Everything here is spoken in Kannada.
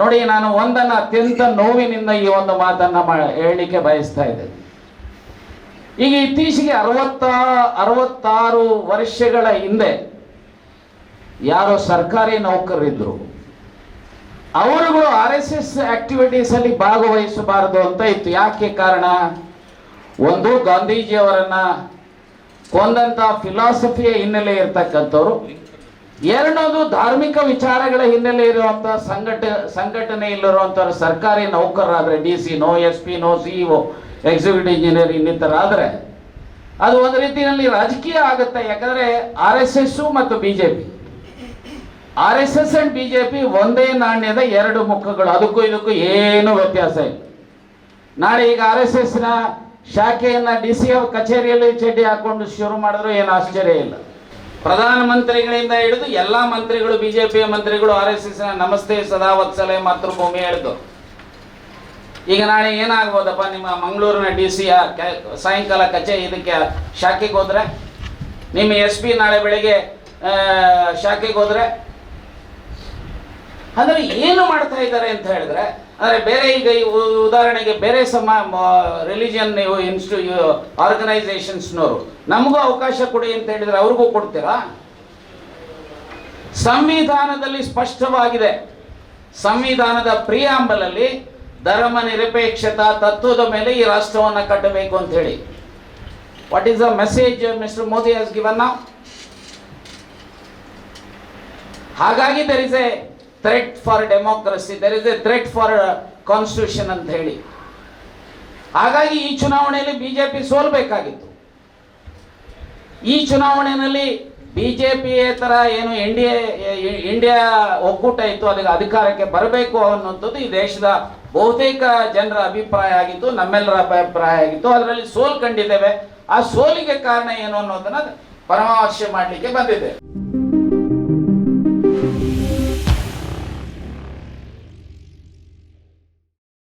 ನೋಡಿ, ನಾನು ಒಂದನ್ನ ಅತ್ಯಂತ ನೋವಿನಿಂದ ಈ ಒಂದು ಮಾತನ್ನ ಹೇಳಲಿಕ್ಕೆ ಬಯಸ್ತಾ ಇದ್ದೇನೆ ಈಗ ಇತ್ತೀಚೆಗೆ ಅರವತ್ತ, ಅರವತ್ತಾರು ವರ್ಷಗಳ ಹಿಂದೆ ಯಾರೋ ಸರ್ಕಾರಿ ನೌಕರರಿದ್ರು. ಅವರುಗಳು ಆರ್ ಎಸ್ ಎಸ್ ಆಕ್ಟಿವಿಟೀಸ್ ಅಲ್ಲಿ ಭಾಗವಹಿಸಬಾರದು ಅಂತ ಇತ್ತು. ಯಾಕೆ ಕಾರಣ? ಒಂದು, ಗಾಂಧೀಜಿಯವರನ್ನ ಕೊಂದಂತ ಫಿಲಾಸಫಿಯ ಹಿನ್ನೆಲೆ ಇರ್ತಕ್ಕಂಥವ್ರು. ಎರಡನೇದು ಧಾರ್ಮಿಕ ವಿಚಾರಗಳ ಹಿನ್ನೆಲೆ ಇರುವಂತ ಸಂಘಟ, ಸಂಘಟನೆ ಇಲ್ಲಿರುವಂತ ಸರ್ಕಾರಿ ನೌಕರರಾದ್ರೆ ಡಿ ಸಿ ನೋ ಎಸ್ ಪಿ ನೋ ಸಿಇಒ ಎಕ್ಸಿಕ್ಯೂಟಿವ್ ಇಂಜಿನಿಯರ್ ಇನ್ನಿತರ ಆದ್ರೆ ಅದು ಒಂದು ರೀತಿಯಲ್ಲಿ ರಾಜಕೀಯ ಆಗುತ್ತೆ. ಯಾಕಂದ್ರೆ ಆರ್ ಎಸ್ ಎಸ್ ಮತ್ತು BJP R S S and BJP ಒಂದೇ ನಾಣ್ಯದ ಎರಡು ಮುಖಗಳು. ಅದಕ್ಕೂ ಇದಕ್ಕೂ ಏನು ವ್ಯತ್ಯಾಸ ಇಲ್ಲ. ನಾಳೆ ಈಗ ಆರ್ ಎಸ್ ಎಸ್ನ ಶಾಖೆಯನ್ನ ಡಿ ಸಿ ಕಚೇರಿಯಲ್ಲಿ ಚಡ್ಡಿ ಹಾಕೊಂಡು ಶುರು ಮಾಡಿದ್ರು ಏನು ಆಶ್ಚರ್ಯ ಇಲ್ಲ. ಪ್ರಧಾನಮಂತ್ರಿಗಳಿಂದ ಹಿಡಿದು ಎಲ್ಲಾ ಮಂತ್ರಿಗಳು, ಬಿಜೆಪಿಯ ಮಂತ್ರಿಗಳು, ಆರ್ ಎಸ್ ಎಸ್ ನಮಸ್ತೆ ಸದಾ ವತ್ಸಲೆ ಮಾತೃಭೂಮಿ ಹೇಳಿದ್ರು ಈಗ ನಾಳೆ ಏನಾಗ್ಬೋದಪ್ಪ ನಿಮ್ಮ ಮಂಗಳೂರಿನ ಡಿ ಸಿ ಸಾಯಂಕಾಲ ಕಚೇರಿ ಇದಕ್ಕೆ ಶಾಖೆಗೆ ಹೋದ್ರೆ? ನಿಮ್ಮ ಎಸ್ ಪಿ ನಾಳೆ ಬೆಳಿಗ್ಗೆ ಶಾಖೆಗೆ ಹೋದ್ರೆ? ಅಂದ್ರೆ ಏನು ಮಾಡ್ತಾ ಇದ್ದಾರೆ ಅಂತ ಹೇಳಿದ್ರೆ, ಅಂದ್ರೆ ಬೇರೆ ಈಗ ಉದಾಹರಣೆಗೆ ಬೇರೆ ಸಮ ರಿಲಿಜಿಯನ್ ನೀವು ಇನ್ಸ್ಟು ಆರ್ಗನೈಸೇಷನ್ಸ್ನವರು ನಮಗೂ ಅವಕಾಶ ಕೊಡಿ ಅಂತ ಹೇಳಿದ್ರೆ ಅವ್ರಿಗೂ ಕೊಡ್ತೀರಾ? ಸಂವಿಧಾನದಲ್ಲಿ ಸ್ಪಷ್ಟವಾಗಿದೆ. ಸಂವಿಧಾನದ ಪ್ರಿಯಾಂಬಲಲ್ಲಿ ಧರ್ಮ ನಿರಪೇಕ್ಷತಾ ತತ್ವದ ಮೇಲೆ ಈ ರಾಷ್ಟ್ರವನ್ನು ಕಟ್ಟಬೇಕು ಅಂತ ಹೇಳಿ. What is the message mister Modi has given ನಾವು ಹಾಗಾಗಿ there is a threat for democracy there is a threat for constitution ಅಂತ ಹೇಳಿ. ಹಾಗಾಗಿ ಈ ಚುನಾವಣೆಯಲ್ಲಿ ಬಿಜೆಪಿ ಸೋಲ್ಬೇಕಾಗಿತ್ತು. ಈ ಚುನಾವಣೆಯಲ್ಲಿ ಬಿಜೆಪಿ ತರ ಏನು ಇಂಡಿಯಾ ಇಂಡಿಯಾ ಒಕ್ಕೂಟ ಇತ್ತು ಅದಕ್ಕೆ ಅಧಿಕಾರಕ್ಕೆ ಬರಬೇಕು ಅನ್ನುವಂಥದ್ದು ಈ ದೇಶದ ಬಹುತೇಕ ಜನರ ಅಭಿಪ್ರಾಯ ಆಗಿತ್ತು, ನಮ್ಮೆಲ್ಲರ ಅಭಿಪ್ರಾಯ ಆಗಿತ್ತು, ಅದರಲ್ಲಿ ಸೋಲ್ ಕಂಡಿದ್ದೇವೆ ಆ ಸೋಲಿಗೆ ಕಾರಣ ಏನು ಅನ್ನೋದನ್ನ ಪರಾಮರ್ಶೆ ಮಾಡಲಿಕ್ಕೆ ಬಂದಿದೆ